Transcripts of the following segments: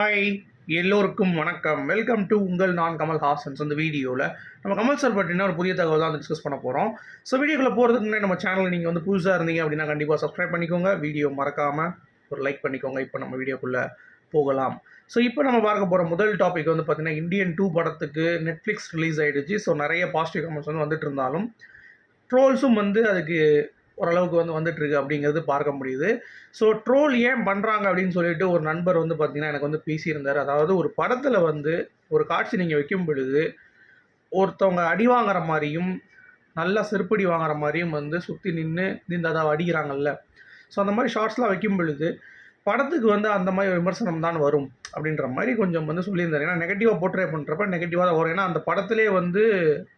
Hi எல்லோருக்கும் வணக்கம். Welcome to உங்கள் நான் கமல் ஹாசன்ஸ் அந்த வீடியோவில் நம்ம கமல் சார் பற்றினா ஒரு புதிய தகவல் தான் டிஸ்கஸ் பண்ண போகிறோம் ஸோ வீடியோக்குள்ளே போகிறதுக்கு முன்னாடி நம்ம சேனல் நீங்கள் வந்து புதுசாக இருந்தீங்க அப்படின்னா கண்டிப்பாக சப்ஸ்கிரைப் பண்ணிக்கோங்க. வீடியோ மறக்காமல் ஒரு லைக் பண்ணிக்கோங்க. இப்போ நம்ம வீடியோக்குள்ளே போகலாம். ஸோ இப்போ நம்ம பார்க்க போகிற முதல் டாபிக் வந்து பார்த்திங்கன்னா இந்தியன் டூ படத்துக்கு நெட்ஃப்ளிக்ஸ் ரிலீஸ் ஆகிடுச்சு ஸோ நிறைய பாசிட்டிவ் கமெண்ட்ஸ் வந்து வந்துட்டு இருந்தாலும் ட்ரோல்ஸும் வந்து அதுக்கு ஓரளவுக்கு வந்து வந்துட்டு இருக்கு அப்படிங்கிறது பார்க்க முடியுது. ஸோ ட்ரோல் ஏன் பண்ணுறாங்க அப்படின்னு சொல்லிட்டு ஒரு நண்பர் வந்து பார்த்தீங்கன்னா எனக்கு வந்து பேசியிருந்தார். அதாவது ஒரு படத்தில் வந்து ஒரு காட்சி நீங்கள் வைக்கும் பொழுது ஒருத்தவங்க அடி வாங்குற மாதிரியும் நல்லா செருப்படி வாங்குற மாதிரியும் வந்து சுற்றி நின்று நின்று அதை அடிக்கிறாங்கல்ல. ஸோ அந்த மாதிரி ஷார்ட்ஸ்லாம் வைக்கும் பொழுது படத்துக்கு வந்து அந்த மாதிரி விமர்சனம் தான் வரும் அப்படின்ற மாதிரி கொஞ்சம் வந்து சொல்லியிருந்தார். ஏன்னா நெகட்டிவாக போர்ட்ரே பண்ணுறப்ப நெகட்டிவாக தான் வரும். ஏன்னா அந்த படத்திலே வந்து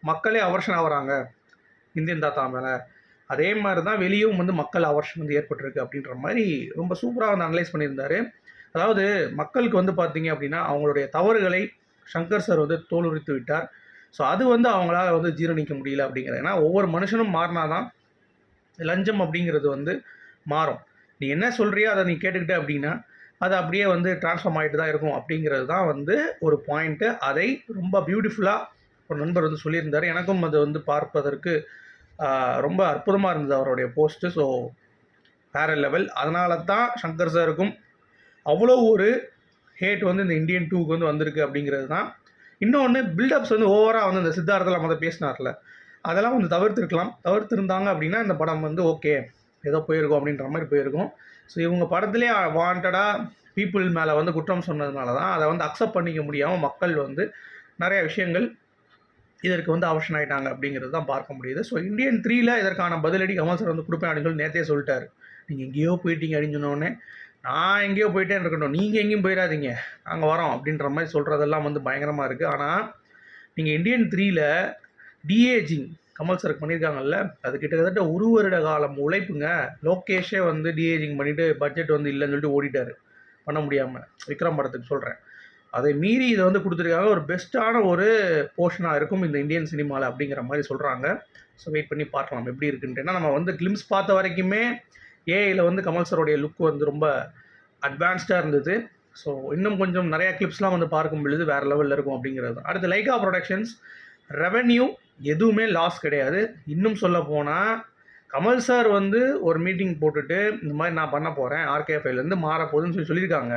மக்களே அவர்ஷன் ஆகுறாங்க. இந்தியன் தாத்தா மேலே. அதே மாதிரி தான் வெளியும் வந்து மக்கள் அவர்ஷன் வந்து ஏற்பட்டிருக்கு அப்படின்ற மாதிரி ரொம்ப சூப்பராக வந்து அனலைஸ் பண்ணியிருந்தாரு. அதாவது மக்களுக்கு வந்து பார்த்தீங்க அப்படின்னா அவங்களுடைய தவறுகளை சங்கர் சார் வந்து தோலுரித்து விட்டார். ஸோ அது வந்து அவங்களால வந்து ஜீரணிக்க முடியல அப்படிங்கிறது ஏன்னா ஒவ்வொரு மனுஷனும் மாறினாதான் லஞ்சம் அப்படிங்கிறது வந்து மாறும். நீ என்ன சொல்கிறியோ அதை நீ கேட்டுக்கிட்ட அப்படின்னா அது அப்படியே வந்து ட்ரான்ஸ்ஃபார்ம் ஆகிட்டு தான் இருக்கும் அப்படிங்கிறது தான் வந்து ஒரு பாயிண்ட்டு அதை ரொம்ப பியூட்டிஃபுல்லாக ஒரு நண்பர் வந்து சொல்லியிருந்தார். எனக்கும் அது வந்து பார்ப்பதற்கு ரொம்ப அற்புதமாக இருந்தது அவருடைய போஸ்ட்டு ஸோ வேறு லெவல் அதனால தான் சங்கர் சாருக்கும் அவ்வளோ ஒரு ஹேட் வந்து இந்த இந்தியன் டூக்கு வந்து வந்திருக்கு அப்படிங்கிறது தான். இன்னொன்று பில்டப்ஸ் வந்து ஓவராக வந்து இந்த சித்தார்த்தில் மொதல் பேசினார்ல. அதெல்லாம் வந்து தவிர்த்துருக்கலாம். தவிர்த்துருந்தாங்க அப்படின்னா இந்த படம் வந்து ஓகே ஏதோ போயிருக்கும் அப்படின்ற மாதிரி போயிருக்கும். ஸோ இவங்க படத்துலேயே வாண்டடாக பீப்புள் மேலே வந்து குற்றம் சொன்னதுனால தான் அதை வந்து அக்செப்ட் பண்ணிக்க முடியாமல் மக்கள் வந்து நிறைய விஷயங்கள் இதற்கு வந்து ஆப்ஷன் ஆகிட்டாங்க அப்படிங்கிறது தான் பார்க்க முடியுது. ஸோ இந்தியன் த்ரீல இதற்கான பதிலடி கமல் சார் வந்து கொடுப்பேன் அப்படின்னு சொல்லி நேற்றே சொல்லிட்டாரு. நீங்கள் எங்கேயோ போயிட்டீங்க அப்படின்னு சொன்னோடனே நான் எங்கேயோ போயிட்டே இருக்கட்டும் நீங்கள் எங்கேயும் போயிடாதீங்க நாங்கள் வரோம் அப்படின்ற மாதிரி சொல்கிறதெல்லாம் வந்து பயங்கரமாக இருக்குது ஆனால் நீங்கள் இந்தியன் த்ரீல டிஏஜிங் கமல் சாருக்கு பண்ணியிருக்காங்கல்ல அது கிட்டத்தட்ட ஒரு வருட காலம் உழைப்புங்க. லோகேஷே வந்து டிஏஜிங் பண்ணிவிட்டு பட்ஜெட் வந்து இல்லைன்னு சொல்லிட்டு ஓடிட்டார். பண்ண முடியாமல் விக்ரம் படத்துக்கு சொல்கிறேன் அதை மீறி இதை வந்து கொடுத்துருக்காங்க ஒரு பெஸ்ட்டான ஒரு போர்ஷனாக இருக்கும் இந்த இந்தியன் சினிமாவில் அப்படிங்கிற மாதிரி சொல்கிறாங்க ஸோ வெயிட் பண்ணி பார்க்கலாம் எப்படி இருக்குன்ட்டுனா நம்ம வந்து கிளிம்ஸ் பார்த்த வரைக்குமே ஏஐயில் வந்து கமல் சருடைய லுக் வந்து ரொம்ப அட்வான்ஸ்டாக இருந்தது. ஸோ இன்னும் கொஞ்சம் நிறைய கிளிப்ஸ்லாம் வந்து பார்க்கும் பொழுது வேறு லெவலில் இருக்கும் அப்படிங்கிறது அடுத்து லைகா ப்ரொடக்ஷன்ஸ் ரெவென்யூ எதுவுமே லாஸ் கிடையாது. இன்னும் சொல்ல போனால் கமல் சார் வந்து ஒரு மீட்டிங் போட்டுட்டு இந்த மாதிரி நான் பண்ண போகிறேன் ஆர்கேஎஃப்ஐலேருந்து மாறப்போகுதுன்னு சொல்லி சொல்லியிருக்காங்க.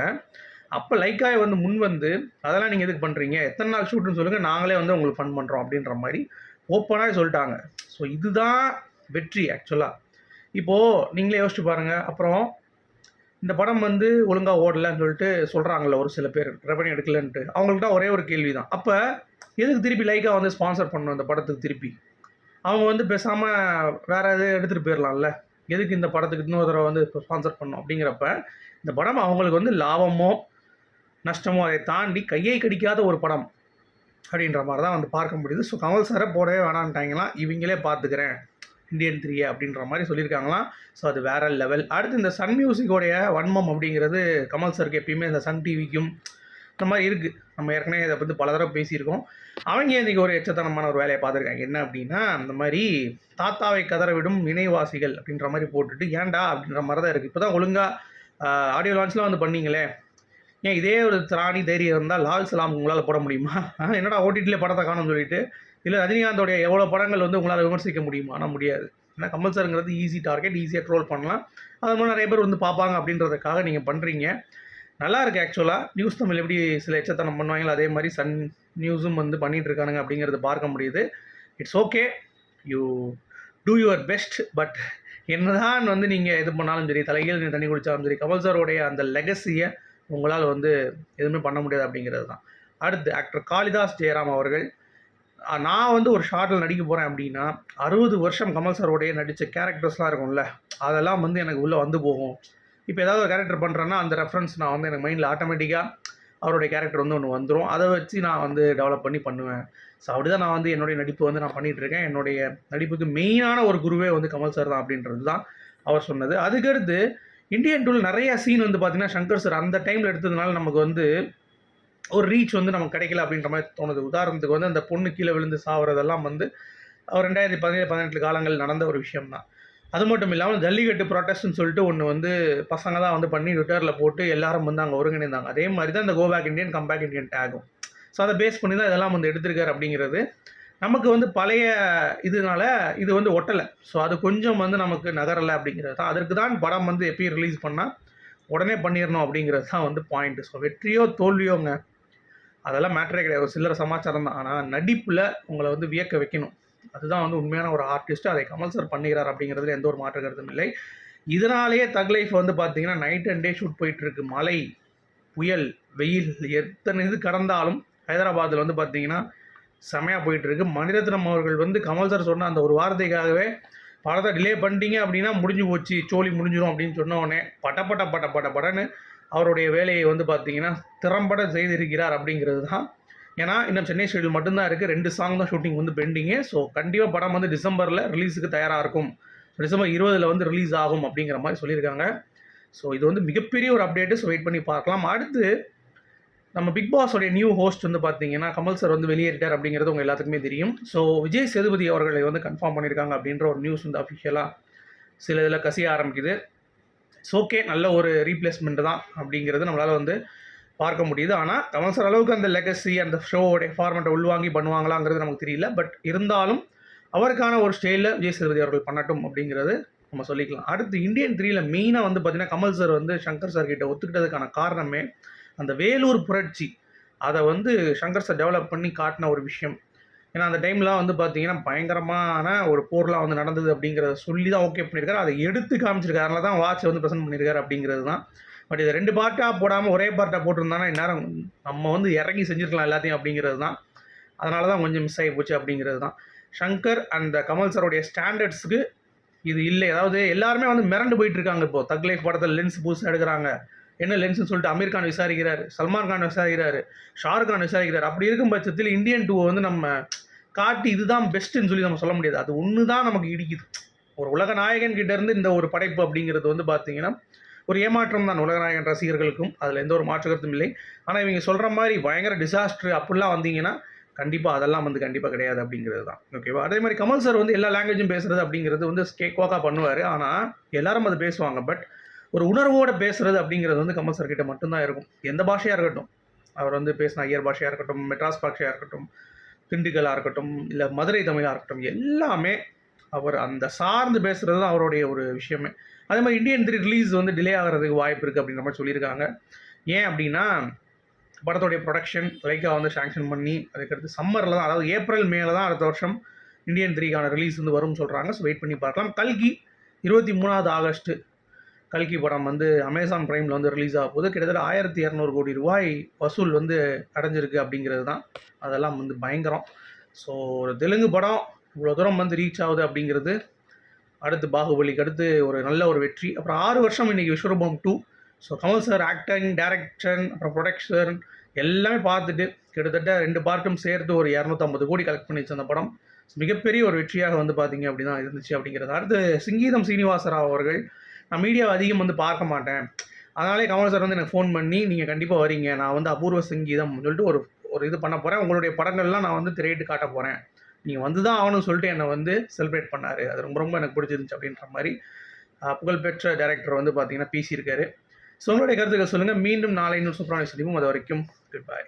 அப்போ லைக்காய் வந்து முன் வந்து அதெல்லாம் நீங்கள் எதுக்கு பண்ணுறீங்க எத்தனை நாள் ஷூட்டுன்னு சொல்லுங்கள் நாங்களே வந்து உங்களுக்கு ஃபன் பண்ணுறோம் அப்படின்ற மாதிரி ஓப்பனாக சொல்லிட்டாங்க. ஸோ இதுதான் வெற்றி ஆக்சுவலாக இப்போது நீங்களே யோசிச்சு பாருங்கள் அப்புறம் இந்த படம் வந்து ஒழுங்காக ஓடலன்னு சொல்லிட்டு சொல்கிறாங்களே ஒரு சில பேர் ரெவன்யூ எடுக்கலன்ட்டு. அவங்கள்ட்ட ஒரே ஒரு கேள்வி தான் அப்போ எதுக்கு திருப்பி லைக்காக வந்து ஸ்பான்சர் பண்ணணும் இந்த படத்துக்கு திருப்பி? அவங்க வந்து பேசாமல் வேறு எது எடுத்துகிட்டு போயிடலாம்ல எதுக்கு இந்த படத்துக்கு இன்னொரு தடவை வந்து ஸ்பான்சர் பண்ணணும் அப்படிங்கிறப்ப இந்த படம் அவங்களுக்கு வந்து லாபமோ நஷ்டமோ அதை தாண்டி கையை கடிக்காத ஒரு படம் அப்படின்ற மாதிரி தான் வந்து பார்க்க முடியுது. ஸோ கமல் சாரை போடவே வேணான்ட்டாங்களாம் இவங்களே பார்த்துக்கிறேன். இந்தியன் த்ரீ அப்படின்ற மாதிரி சொல்லியிருக்காங்களாம் ஸோ அது வேற லெவல் அடுத்து இந்த சன் மியூசிக்கோடைய வன்மம் அப்படிங்கிறது கமல் சாருக்கு எப்பயுமே இந்த சன் டிவிக்கும் இந்த மாதிரி இருக்குது நம்ம ஏற்கனவே இதை பற்றி பல தடவை பேசியிருக்கோம். அவங்க இன்றைக்கி ஒரு எச்சத்தனமான ஒரு வேலையை பார்த்துருக்காங்க? என்ன அப்படின்னா அந்த மாதிரி தாத்தாவை கதற விடும் இணைவாசிகள் அப்படின்ற மாதிரி போட்டுட்டு ஏன்டா அப்படின்ற மாதிரி தான் இருக்குது இப்போ தான் ஒழுங்காக ஆடியோ லான்ச்லாம் வந்து பண்ணிங்களே? ஏன் இதே ஒரு திராணி தைரியம் இருந்தால் லால் சலாம் உங்களால் போட முடியுமா? என்னடா ஓடிடியில் படத்தை காணும்னு சொல்லிட்டு. இல்லை ரஜினிகாந்தோடைய எவ்வளோ படங்கள் வந்து உங்களால் விமர்சிக்க முடியுமா? ஆனால் முடியாது. ஏன்னா கமல் சாருங்கிறது ஈஸி டார்கெட் ஈஸியாக ட்ரோல் பண்ணலாம். அது மூலம் நிறைய பேர் வந்து பார்ப்பாங்க அப்படின்றதுக்காக நீங்கள் பண்ணுறீங்க நல்லா இருக்குது ஆக்சுவலாக நியூஸ் தமிழ் எப்படி சில எச்சத்தனம் பண்ணுவாங்களோ அதே மாதிரி சன் நியூஸும் வந்து பண்ணிகிட்ருக்கானுங்க அப்படிங்கிறது பார்க்க முடியுது. It's okay you do your best but என்னதான் வந்து நீங்கள் இது பண்ணாலும் சரி தலையில் நீ தண்ணி குடித்தாலும் சரி கமல் சாரோடைய அந்த லெகசியை உங்களால் வந்து எதுவுமே பண்ண முடியாது அப்படிங்கிறது தான். அடுத்து ஆக்டர் காளிதாஸ் ஜெயராம் அவர்கள். நான் வந்து ஒரு ஷார்ட்டில் நடிக்க போகிறேன் அப்படின்னா அறுபது வருஷம் கமல் சாரோடைய நடித்த கேரக்டர்ஸ்லாம் இருக்கும்ல அதெல்லாம் வந்து எனக்கு உள்ளே வந்து போகும். இப்போ ஏதாவது ஒரு கேரக்டர் பண்ணுறேன்னா அந்த ரெஃபரன்ஸ் நான் வந்து எனக்கு மைண்டில் ஆட்டோமேட்டிக்காக அவருடைய கேரக்டர் வந்து ஒன்று வந்துடும் அதை வச்சு நான் வந்து டெவலப் பண்ணி பண்ணுவேன். ஸோ அப்படி தான் நான் வந்து என்னுடைய நடிப்பு வந்து நான் பண்ணிகிட்டு இருக்கேன். என்னுடைய நடிப்புக்கு மெயினான ஒரு குருவே வந்து கமல் சார் தான் அப்படின்றது தான் அவர் சொன்னது. அதுக்கடுத்து இந்தியன் டூவில் நிறைய சீன் வந்து பார்த்தீங்கன்னா சங்கர் சார் அந்த டைமில் எடுத்ததுனால நமக்கு வந்து ஒரு ரீச் வந்து நமக்கு கிடைக்கல அப்படின்ற மாதிரி தோணுது. உதாரணத்துக்கு வந்து அந்த பொண்ணு கீழே விழுந்து சாவறதெல்லாம் வந்து அவர் ரெண்டாயிரத்தி பதினேழு பதினெட்டு காலங்கள் நடந்த ஒரு விஷயம் தான் அது மட்டும் இல்லாமல் ஜல்லிக்கட்டு ப்ரொட்டஸ்ட்னு சொல்லிட்டு ஒன்று வந்து பசங்க தான் வந்து பண்ணி ட்விட்டரில் போட்டு எல்லாரும் வந்து அங்கே ஒருங்கிணைந்தாங்க. அதே மாதிரி தான் இந்த go back Indian comeback Indian டேகும் so அதை பேஸ் பண்ணி தான் இதெல்லாம் வந்து எடுத்திருக்காரு அப்படிங்கிறது. நமக்கு வந்து பழைய இதனால இது வந்து ஒட்டலை. ஸோ அது கொஞ்சம் வந்து நமக்கு நகரலை அப்படிங்கிறது தான். அதற்கு தான் படம் வந்து எப்பயும் ரிலீஸ் பண்ணால் உடனே பண்ணிடணும் அப்படிங்கிறது தான் வந்து பாயிண்ட்டு ஸோ வெற்றியோ தோல்வியோங்க. அதெல்லாம் மேட்டரே கிடையாது. ஒரு சில்லற சமாச்சாரம் தான். ஆனால் நடிப்பில் உங்களை வந்து வியக்க வைக்கணும். அதுதான் வந்து உண்மையான ஒரு ஆர்டிஸ்ட் அதை கமல் சார் பண்ணுகிறார் அப்படிங்கிறதுல எந்த ஒரு மாற்று கருத்தும் இல்லை. இதனாலேயே தக் லைஃப் வந்து பார்த்தீங்கன்னா நைட் அண்ட் டே ஷூட் போயிட்டுருக்கு மழை புயல் வெயில் எத்தனை இது கடந்தாலும் ஹைதராபாத்தில் வந்து பார்த்தீங்கன்னா செமையாக போயிட்டுருக்கு. மணிரத்னம் அவர்கள் வந்து கமல் சார் சொன்ன அந்த ஒரு வார்த்தைக்காகவே படத்தை டிலே பண்ணிட்டீங்க அப்படின்னா முடிஞ்சு போச்சு சோழி முடிஞ்சிடும் அப்படின்னு சொன்ன உடனே பட்ட பட்ட பட்ட படன்னு அவருடைய வேலையை வந்து பார்த்தீங்கன்னா திறம்பட செய்திருக்கிறார் அப்படிங்கிறது தான். ஏன்னா இன்னும் சென்னை ஷெடியூல் மட்டும்தான் இருக்குது ரெண்டு சாங் தான் ஷூட்டிங் வந்து பெண்டிங்கு ஸோ கண்டிப்பாக படம் வந்து டிசம்பரில் ரிலீஸுக்கு தயாராக இருக்கும். டிசம்பர் இருபதில் வந்து ரிலீஸ் ஆகும் அப்படிங்கிற மாதிரி சொல்லியிருக்காங்க. ஸோ இது வந்து மிகப்பெரிய ஒரு அப்டேட்டு ஸோ வெயிட் பண்ணி பார்க்கலாம். அடுத்து நம்ம பிக் பாஸோடைய நியூ ஹோஸ்ட் வந்து பார்த்தீங்கன்னா கமல் சார் வந்து வெளியேறிட்டார் அப்படிங்கிறது உங்கள் எல்லாத்துக்குமே தெரியும். ஸோ விஜய் சேதுபதி அவர்களை வந்து கன்ஃபார்ம் பண்ணியிருக்காங்க அப்படின்ற ஒரு நியூஸ் வந்து அஃபிஷியலாக சில இதில் கசிய ஆரம்பிக்குது. ஸோ ஓகே நல்ல ஒரு ரீப்ளேஸ்மெண்ட் தான் அப்படிங்கிறது நம்மளால் வந்து பார்க்க முடியுது. ஆனால் கமல் சார் அளவுக்கு அந்த லெகசி அந்த ஷோவோடைய ஃபார்மெட்டை உள்வாங்கி பண்ணுவாங்களாங்கிறது நமக்கு தெரியல. பட் இருந்தாலும் அவருக்கான ஒரு ஸ்டைலில் விஜய் சேதுபதி அவர்கள் பண்ணட்டும் அப்படிங்கிறது நம்ம சொல்லிக்கலாம். அடுத்து இந்தியன் த்ரீயில் மெயினாக வந்து பார்த்திங்கன்னா கமல் சார் வந்து சங்கர் சார் கிட்ட ஒத்துக்கிட்டதுக்கான காரணமே அந்த வேலூர் புரட்சி அதை வந்து சங்கர் சார் டெவலப் பண்ணி காட்டின ஒரு விஷயம். ஏன்னா அந்த டைம்லாம் வந்து பார்த்தீங்கன்னா பயங்கரமான ஒரு போர்லாம் வந்து நடந்தது அப்படிங்கிறத சொல்லி தான் ஓகே பண்ணியிருக்காரு. அதை எடுத்து காமிச்சிருக்காரு. அதனால தான் வாட்ச் வந்து ப்ரெசென்ட் பண்ணியிருக்காரு அப்படிங்கிறது தான். பட் இதை ரெண்டு பார்ட்டாக போடாமல் ஒரே பார்ட்டாக போட்டிருந்தாங்கன்னா இந்நேரம் நம்ம வந்து இறங்கி செஞ்சுருக்கலாம் எல்லாத்தையும் அப்படிங்கிறது தான். அதனால தான் கொஞ்சம் மிஸ் ஆகி போச்சு அப்படிங்கிறது தான். ஷங்கர் அந்த கமல் சாரோடைய ஸ்டாண்டர்ட்ஸுக்கு இது இல்லை. அதாவது எல்லாருமே வந்து மிரண்டு போயிட்டு இருக்காங்க இப்போ. தக் லைஃப் படத்தில் லென்ஸ் புதுசாக எடுக்கிறாங்க. என்ன லென்ஸ்னு சொல்லிட்டு அமீர் கான் விசாரிக்கிறார் சல்மான் கான் விசாரிக்கிறார் ஷாருக் கான் விசாரிக்கிறார். அப்படி இருக்கும் பட்சத்தில் இந்தியன் டூவை வந்து நம்ம காட்டி இதுதான் பெஸ்ட்டுன்னு சொல்லி நம்ம சொல்ல முடியாது. அது ஒன்று தான் நமக்கு இடிக்குது. ஒரு உலக நாயகன் கிட்டேருந்து இந்த ஒரு படைப்பு அப்படிங்கிறது வந்து பார்த்தீங்கன்னா ஒரு ஏமாற்றம் தான் உலகநாயகன் ரசிகர்களுக்கும். அதில் எந்த ஒரு மாற்று கருத்தும் இல்லை. ஆனால் இவங்க சொல்கிற மாதிரி பயங்கர டிசாஸ்டர் அப்படிலாம் வந்தீங்கன்னா கண்டிப்பாக அதெல்லாம் வந்து கண்டிப்பாக கிடையாது அப்படிங்கிறது தான். ஓகேவா அதே மாதிரி கமல் சார் வந்து எல்லா லாங்குவேஜும் பேசுகிறது அப்படிங்கிறது வந்து கேக்வாக்காக பண்ணுவார். ஆனால் எல்லாரும் அது பேசுவாங்க. பட் ஒரு உணர்வோடு பேசுகிறது அப்படிங்கிறது வந்து கமல் சார் கிட்ட மட்டும்தான் இருக்கும். எந்த பாஷையாக இருக்கட்டும். அவர் வந்து பேசின ஐயர் பாஷையாக இருக்கட்டும் மெட்ராஸ் பாஷையாக இருக்கட்டும் திண்டுக்கலாக இருக்கட்டும் இல்லை மதுரை தமிழாக இருக்கட்டும் எல்லாமே அவர் அந்த சார்ந்து பேசுகிறது தான் அவருடைய ஒரு விஷயமே. அதே மாதிரி இந்தியன் த்ரீ ரிலீஸ் வந்து டிலே ஆகிறதுக்கு வாய்ப்பு இருக்குது அப்படின்ற மாதிரி சொல்லியிருக்காங்க. ஏன் அப்படின்னா படத்தோடைய ப்ரொடக்ஷன் லைக்கா வந்து சாங்ஷன் பண்ணி அதுக்கடுத்து சம்மரில் தான் அதாவது ஏப்ரல் மேல தான் அடுத்த வருஷம் இந்தியன் த்ரீக்கான ரிலீஸ் வந்து வரும்னு சொல்கிறாங்க ஸோ வெயிட் பண்ணி பார்க்கலாம். கல்கி இருபத்தி மூணாவது ஆகஸ்ட்டு கல்கி படம் வந்து அமேசான் ப்ரைமில் வந்து ரிலீஸ் ஆக போது கிட்டத்தட்ட ஆயிரத்தி இரநூறு கோடி ரூபாய் வசூல் வந்து அடைஞ்சிருக்கு அப்படிங்கிறது தான். அதெல்லாம் வந்து பயங்கரம். ஸோ ஒரு தெலுங்கு படம் இவ்வளோ தூரம் வந்து ரீச் ஆகுது அப்படிங்கிறது அடுத்து பாகுபலிக்கு அடுத்து ஒரு நல்ல ஒரு வெற்றி. அப்புறம் ஆறு வருஷம் இன்றைக்கி Vishwaroopam two so Kamal sir acting direction அப்புறம் ப்ரொடக்ஷன் எல்லாமே பார்த்துட்டு கிட்டத்தட்ட ரெண்டு பார்ட்டும் சேர்த்து ஒரு இரநூத்தம்பது கோடி கலெக்ட் பண்ணிச்சு அந்த படம். மிகப்பெரிய ஒரு வெற்றியாக வந்து பார்த்தீங்க அப்படின்னா இருந்துச்சு அப்படிங்கிறது. அடுத்து சிங்கீதம் சீனிவாசராவ் அவர்கள் நான் மீடியாவை அதிகம் வந்து பார்க்க மாட்டேன். அதனாலே கமல் சார் வந்து எனக்கு ஃபோன் பண்ணி நீங்கள் கண்டிப்பாக வரீங்க. நான் வந்து அபூர்வ சங்கீதம் சொல்லிட்டு ஒரு ஒரு இது பண்ண போகிறேன் உங்களுடைய படங்கள்லாம் நான் வந்து திரையிட்டு காட்ட போகிறேன் நீங்கள் வந்து தான் ஆகணும்னு சொல்லிட்டு என்னை வந்து செலிப்ரேட் பண்ணார். அது ரொம்ப ரொம்ப எனக்கு பிடிச்சிருந்துச்சு அப்படின்ற மாதிரி புகழ்பெற்ற டைரக்டர் வந்து பார்த்தீங்கன்னா பேசியிருக்காரு. ஸோ உங்களுடைய கருத்துக்கள் சொல்லுங்கள் மீண்டும் நாளை இன்னும் சூப்பரான சந்திப்போம். அது வரைக்கும் குட் பாய்